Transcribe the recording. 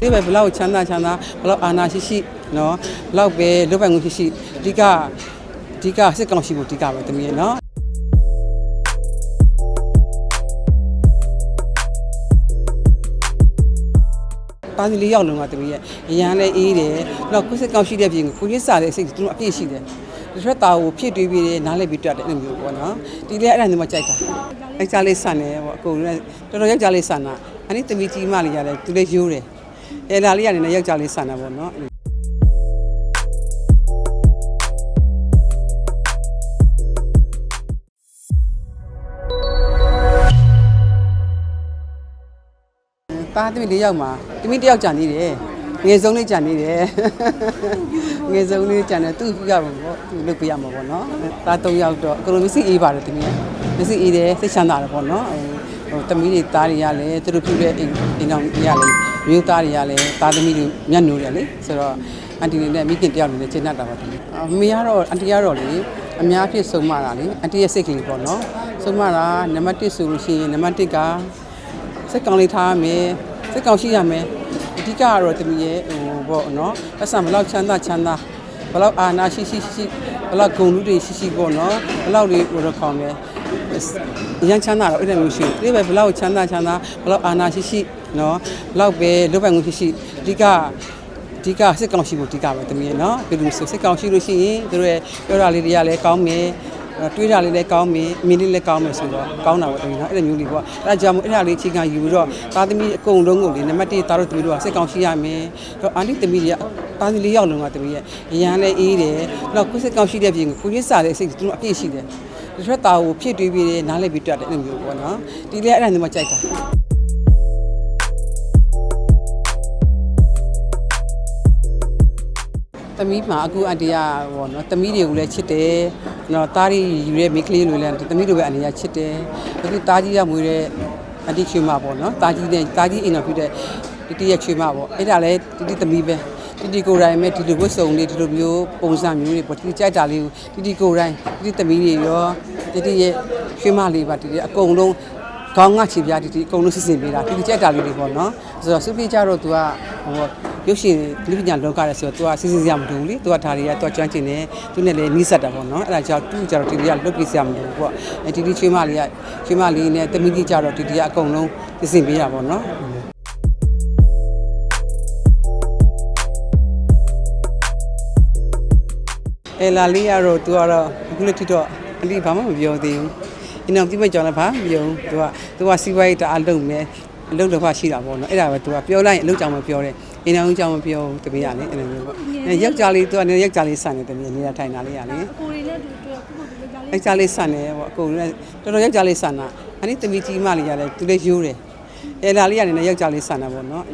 ဒီပဲဘလောက်ချမ်းသာချမ်းသာဘလောက်အာနာရှိရှိနော်ဘလောက်ပဲလွတ်ပိုင်ခွင့်ရှိရှိအဓိကအဓိကစစ်ကောင်ရှိဖို့အဓိကပဲတမီးရနော်ပါစီလေးယောက်လုံးကတမီးရဲ့အရန်လည်းအေးတယ်နောက်ကိုစစ်ကောက်ရှိတဲ့ပြင်ကိုကိုရစ်စာတဲ့အစိတ်သူတို့အပြည့်ရှိတယ်ဒီထက်တာကိုဖြစ်တွေးပြီးတယ်နားလည်ပြီးတွတ်တယ်အဲ့လိုမျိုးပေါ့နော်ဒီလေအဲ့ဒါမျိုးမှကြိုက်တာအဲ့ကြလေးဆန်တယ်ပေါ့အကုန်လုံးတော်တော်ယောက်ျားလေးဆန်တာအဲ့ဒီတမီးကြီးမလေးရတယ်သူလည်းရိုးတယ် အဲ့ဒါလေးကနေလည်းယောက်ျားလေးဆန်တာပေါ့နော်ပါသမီးလေးယောက်မှာသမီးတစ်ယောက်ကြာနေတယ်ငယ်ဆုံးလေးကြာနေတယ်ငယ်ဆုံးလေးကြာနေသူ့ပြရမှာပေါ့သူ့လုပ်ပြရမှာပေါ့နော်ဒါ၃ယောက်တော့အကုန်လုံးမရှိအေးပါတယ်သမီးကမရှိအေးတယ်စိတ်ချမ်းသာတယ်ပေါ့နော်ဟိုသမီးတွေသားတွေကလည်းသူတို့ပြုတဲ့အိမ်အိမ်တော်ကြီးရလေ မျိုးသားတွေကလည်းသားသမီးတွေမျက်နှိုးတယ်လေဆိုတော့အန်တီနဲ့မိခင်တယောက်နေနဲ့ကျင်းတတ်တာပါသမီးအမေကတော့အန်တီကတော့လေအများဖြစ်ဆုံးမတာလေအန်တီရဲ့စိတ်ကလေးပေါ့နော်ဆုံးမတာနံပါတ်1ဆိုလို့ရှိရင်နံပါတ်1ကစိတ်ကောင်းလေးထားရမယ်စိတ်ကောင်းရှိရမယ်အဓိကကတော့တမီးရဲ့ဟိုပေါ့နော်ပတ်စံဘလောက်ချမ်းသာချမ်းသာဘလောက်အာနာရှိရှိရှိဘလောက်ဂုဏ်လူတွေရှိရှိပေါ့နော်ဘလောက်လေးဟိုတော့ခေါင်းမယ်အ ရန်ချမ်းသာတော့အဲ့လိုမျိုးရှိတယ်ဒီပဲဘလောက်ချမ်းသာချမ်းသာဘလောက်အာနာရှိရှိနော်ဘလောက်ပဲလွတ်ပိုင်ခွင့်ရှိရှိအဓိကအဓိကစစ်ကောင်ရှိဖို့အဓိကပဲတမီးရဲ့နော်ဘယ်လိုဆိုစစ်ကောင်ရှိလို့ရှိရင်တို့ရဲ့ပြောတာလေးတွေကလည်းကောင်းမယ်တွေးတာလေးလည်းကောင်းပြီအမင်းလေးလည်းကောင်းမယ်ဆိုတော့ကောင်းတာပေါ့တမီးနော်အဲ့လိုမျိုးလေးပေါ့အဲ့ဒါကြောင့်မို့အဲ့ဒါလေးအချိန်ခံယူပြီးတော့သားသမီးအကုန်လုံးကိုလေနံပါတ်1သားတို့သမီးတို့ကစိတ်ကောင်းရှိရမယ်တော့အာနိသမီးတွေကသားသမီးလေးယောက်လုံးကသမီးရဲ့အရန်လည်းအေးတယ်နောက်ကိုယ်စိတ်ကောင်းရှိတဲ့ပြင်ကိုကိုရစ်စာတဲ့အစိတ်သူတို့အပြည့်ရှိတယ် ဒီထက်တာကိုဖြစ်တွေးပြီးတယ်နားလည်ပြီးတွတ်တယ်အဲ့လိုမျိုးပေါ့နော်ဒီလေအဲ့ဒါမျိုးမှကြိုက်တာသမီးမှာအခုအန်တီကဘောနော်သမီးတွေကိုလည်းချစ်တယ်နော်တားရီယူတဲ့မိန်းကလေးတွေလည်းသမီးတို့ပဲအနေနဲ့ချစ်တယ်အခုတားကြီးကမွေးတဲ့အန်တီချွေမပေါ့နော်တားကြီးနဲ့တားကြီးအိမ်တော်ဖြစ်တဲ့တီတီရဲ့ချွေမပေါ့အဲ့ဒါလည်းတီတီသမီးပဲတီတီကိုယ်တိုင်မဲ့ဒီလိုဝတ်စုံလေးဒီလိုမျိုးပုံစံမျိုးတွေပေါ့တီတီကြိုက်တာလေးကိုတီတီကိုယ်တိုင်တီတီသမီးတွေရော တီတီရဲ့ချွေမလေးပါတီတီအကုန်လုံးခေါင်းငါချီပြားတီတီအကုန်လုံးစစ်စင်ပေးတာတီတီကြိုက်တာလေးတွေပေါ့နော်ဆိုတော့စုပြကြတော့ तू ကဟိုရုပ်ရှင်လူပညာလောကရဲဆိုတော့ तू ကစစ်စစ်စရာမလိုဘူးလေ तू ကဒါတွေက तू ကျွမ်းကျင်တယ်သူနဲ့လည်းနီးစပ်တာပေါ့နော်အဲ့ဒါကြောင့်သူ့ကြတော့တီတီကလုတ်ပြစရာမလိုဘူးပေါ့အဲတီတီချွေးမလေးကချွေးမလေးနဲ့တမီးကြီးကြတော့တီတီကအကုန်လုံးစစ်စင်ပေးတာပေါ့နော်အဲလာလေးကတော့ तू ကတော့အခုလက်ထိတော့ ကလေးဘာမှမပြောသေးဘူးအင်းအောင်ပြိမကြောင်လည်းဘာမပြောဘူးသူကသူကစီးပွားရေးတအားလုပ်မယ်အလုပ်လုပ်မှရှိတာပေါ့နော်အဲ့ဒါပဲသူကပြောလိုက်ရင်အလုပ်ကြောင်မပြောတယ်အင်းအောင်ကြောင်မပြောဘူးတမီးကလည်းအဲ့လိုမျိုးပေါ့ယောက်ျားလေးသူကလည်းယောက်ျားလေးဆန်တယ်တမီးနေတာထိုင်တာလေးကလေအကိုတွေနဲ့တူတူအခုခုယောက်ျားလေးဆန်တယ်ပေါ့အကိုလည်းတော်တော်ယောက်ျားလေးဆန်တာအဲ့ဒီတမီးကြီးမလေးကလည်းသူလည်းရိုးတယ်အဲ့ဒါလေးကလည်းယောက်ျားလေးဆန်တာပေါ့နော်